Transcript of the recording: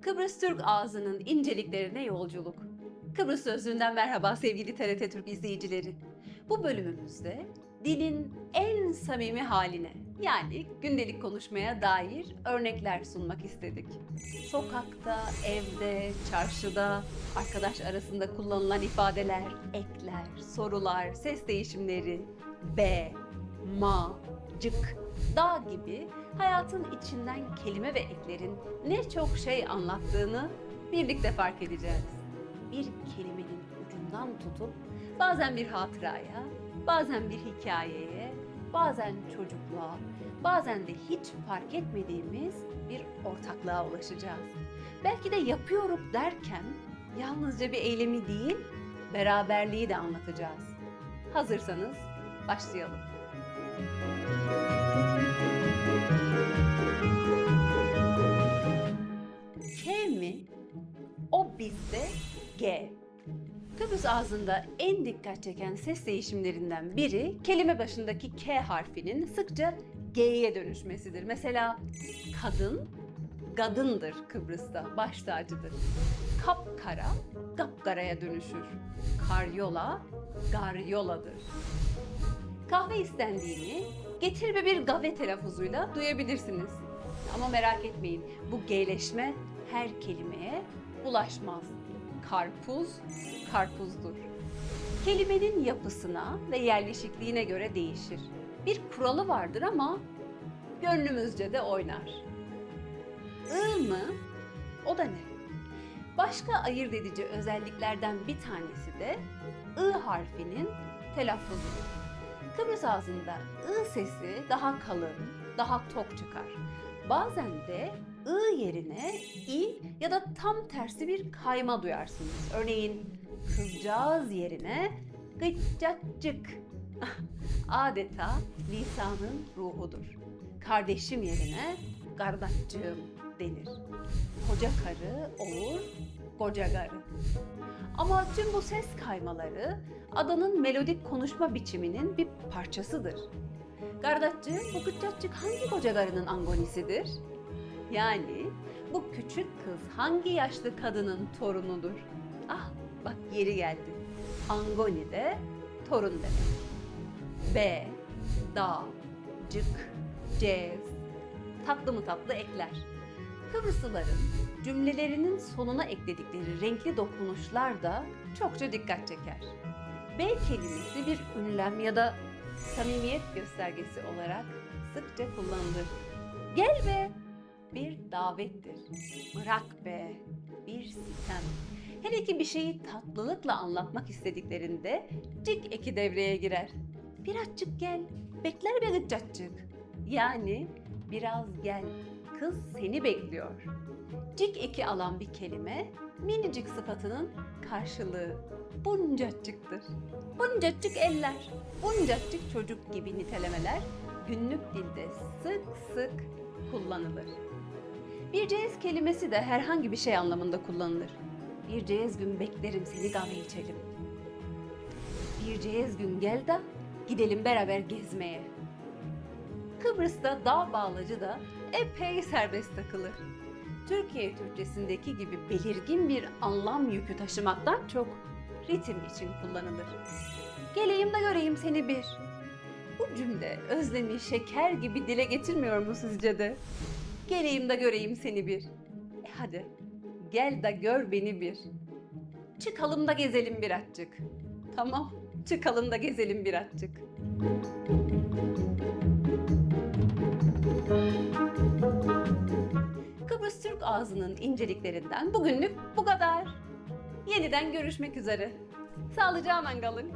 Kıbrıs Türk ağzının inceliklerine yolculuk. Kıbrıs Sözlüğü'nden merhaba sevgili TRT Türk izleyicileri. Bu bölümümüzde dilin en samimi haline yani gündelik konuşmaya dair örnekler sunmak istedik. Sokakta, evde, çarşıda, arkadaş arasında kullanılan ifadeler, ekler, sorular, ses değişimleri, be, ma, cık, dağ gibi hayatın içinden kelime ve eklerin ne çok şey anlattığını birlikte fark edeceğiz. Bir kelimenin ucundan tutup bazen bir hatıraya, bazen bir hikayeye, bazen çocukluğa, bazen de hiç fark etmediğimiz bir ortaklığa ulaşacağız. Belki de yapıyorum derken yalnızca bir eylemi değil, beraberliği de anlatacağız. Hazırsanız başlayalım. K mi? O bizde G. Kıbrıs ağzında en dikkat çeken ses değişimlerinden biri kelime başındaki K harfinin sıkça G'ye dönüşmesidir. Mesela kadın, gadındır Kıbrıs'ta, baş tacıdır. Kapkara, gapkaraya dönüşür. Karyola, garyoladır. Kahve istendiğini getir ve bir gave telaffuzuyla duyabilirsiniz. Ama merak etmeyin bu G'leşme her kelimeye ulaşmaz. Karpuz, karpuzdur. Kelimenin yapısına ve yerleşikliğine göre değişir. Bir kuralı vardır ama gönlümüzce de oynar. I mı? O da ne? Başka ayırt edici özelliklerden bir tanesi de I harfinin telaffuzudur. Kıbrıs ağzında ı sesi daha kalın, daha tok çıkar. Bazen de ı yerine i ya da tam tersi bir kayma duyarsınız. Örneğin kızcağız yerine gıccacık. Adeta lisanın ruhudur. Kardeşim yerine kardeşciğim denir. Koca karı olur, koca karı. Ama tüm bu ses kaymaları adanın melodik konuşma biçiminin bir parçasıdır. Gardatçı, bu kıçacık hangi koca karının angonisidir? Yani bu küçük kız hangi yaşlı kadının torunudur? Ah bak yeri geldi. Angoni de torun demek. B, da, cık, cez, tatlı mı tatlı ekler. Kıbrıslıların cümlelerinin sonuna ekledikleri renkli dokunuşlar da çokça dikkat çeker. B kelimesi bir ünlem ya da samimiyet göstergesi olarak sıkça kullanılır. Gel be bir davettir. Bırak be bir sitem. Hele ki bir şeyi tatlılıkla anlatmak istediklerinde cik eki devreye girer. Birazcık gel, bekler be gıccacık. Yani biraz gel, kız seni bekliyor. Cik eki alan bir kelime minicik sıfatının karşılığı buncacıktır. Buncacık eller, buncacık çocuk gibi nitelemeler günlük dilde sık sık kullanılır. Bir ceyiz kelimesi de herhangi bir şey anlamında kullanılır. Bir ceyiz gün beklerim seni kahve içelim. Bir ceyiz gün gel de gidelim beraber gezmeye. Kıbrıs'ta dağ bağlacı da epey serbest takılır. Türkiye Türkçesindeki gibi belirgin bir anlam yükü taşımaktan çok ritim için kullanılır. Geleyim de göreyim seni bir. Bu cümle özlemi şeker gibi dile getirmiyor mu sizce de? Geleyim de göreyim seni bir. E hadi gel de gör beni bir. Çıkalım da gezelim birazcık. Tamam çıkalım da gezelim birazcık. Kıbrıs ağzının inceliklerinden bugünlük bu kadar. Yeniden görüşmek üzere. Sağlıcakla kalın.